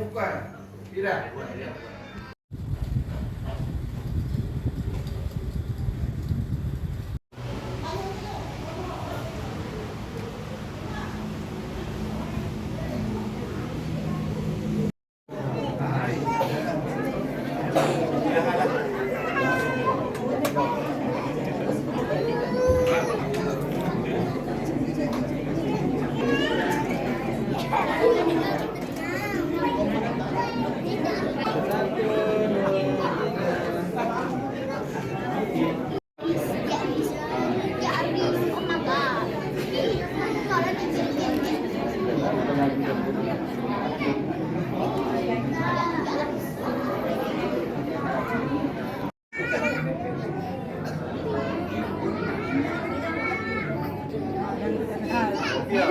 Bukan? Tidak. Bawa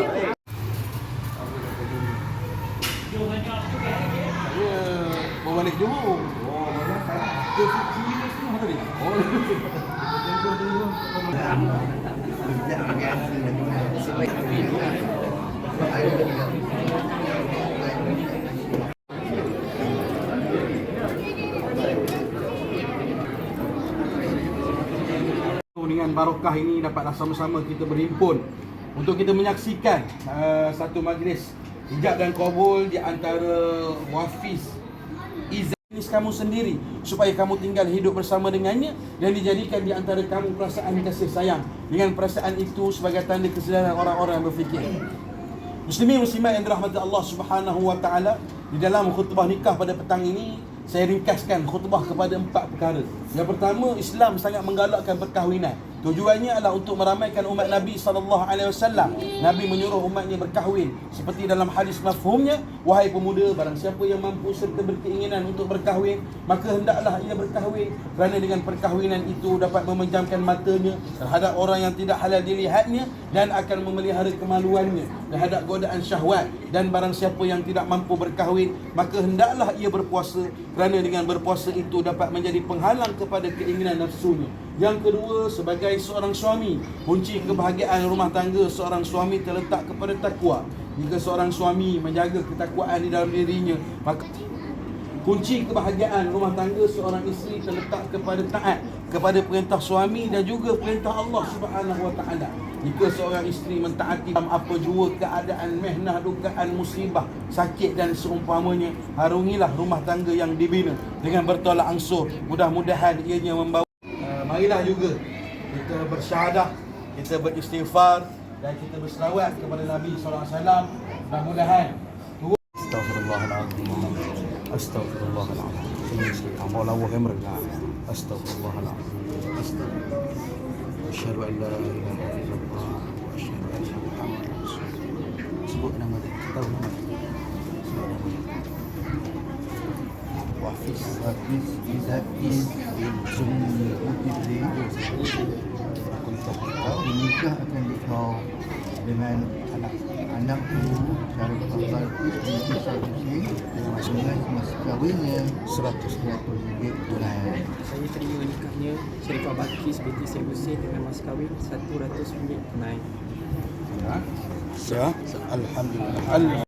balik Johor. Oh. Oh. dengan barokah ini dapatlah sama-sama kita berhimpun untuk kita menyaksikan uh, satu majlis hijab dan kabul di antara wafiz Izanis kamu sendiri supaya kamu tinggal hidup bersama dengannya dan dijadikan di antara kamu perasaan kasih sayang dengan perasaan itu sebagai tanda kesedaran orang-orang yang berfikir Muslimin muslimat yang dirahmati Allah Subhanahu wa taala di dalam khutbah nikah pada petang ini saya ringkaskan khutbah kepada empat perkara. Yang pertama, Islam sangat menggalakkan perkahwinan. Tujuannya adalah untuk meramaikan umat Nabi sallallahu alaihi wasallam. Nabi menyuruh umatnya berkahwin seperti dalam hadis mafhumnya, wahai pemuda, barang siapa yang mampu serta berkeinginan untuk berkahwin, maka hendaklah ia berkahwin kerana dengan perkahwinan itu dapat memejamkan matanya terhadap orang yang tidak halal dilihatnya dan akan memelihara kemaluannya terhadap godaan syahwat dan barang siapa yang tidak mampu berkahwin, maka hendaklah ia berpuasa kerana dengan berpuasa itu dapat menjadi penghalang kepada keinginan nafsunya. Yang kedua, sebagai seorang suami, kunci kebahagiaan rumah tangga seorang suami terletak kepada takwa. Jika seorang suami menjaga ketakwaan di dalam dirinya, maka kunci kebahagiaan rumah tangga seorang isteri terletak kepada taat kepada perintah suami dan juga perintah Allah Subhanahu Wa Taala. Jika seorang isteri mentaati dalam apa jua keadaan mehnah, dugaan, musibah, sakit dan seumpamanya, harungilah rumah tangga yang dibina dengan bertolak ansur. Mudah-mudahan ianya membawa Uh, marilah juga kita bersyahadah, kita beristighfar dan kita berselawat kepada Nabi sallallahu alaihi wasallam. Mudah-mudahan Astaghfirullahaladzim Astaghfirullahaladzim Ini cerita Maulah wa hemrga Astaghfirullahaladzim Astaghfirullah Asyhadu an la ilaha illallah Wa Muhammad Rasulullah Sebut nama dia Tahu nama dia Wafis Hafiz Izzati Sunni Putri Aku tahu Menikah akan dikau dengan anak anakku Cara Khabar Binti Sadusi Dengan mas kahwinnya 100 ringgit tunai Saya terima nikahnya Syarifah Bakis binti Sebusi dengan mas kahwin RM100 tunai. Ya Alhamdulillah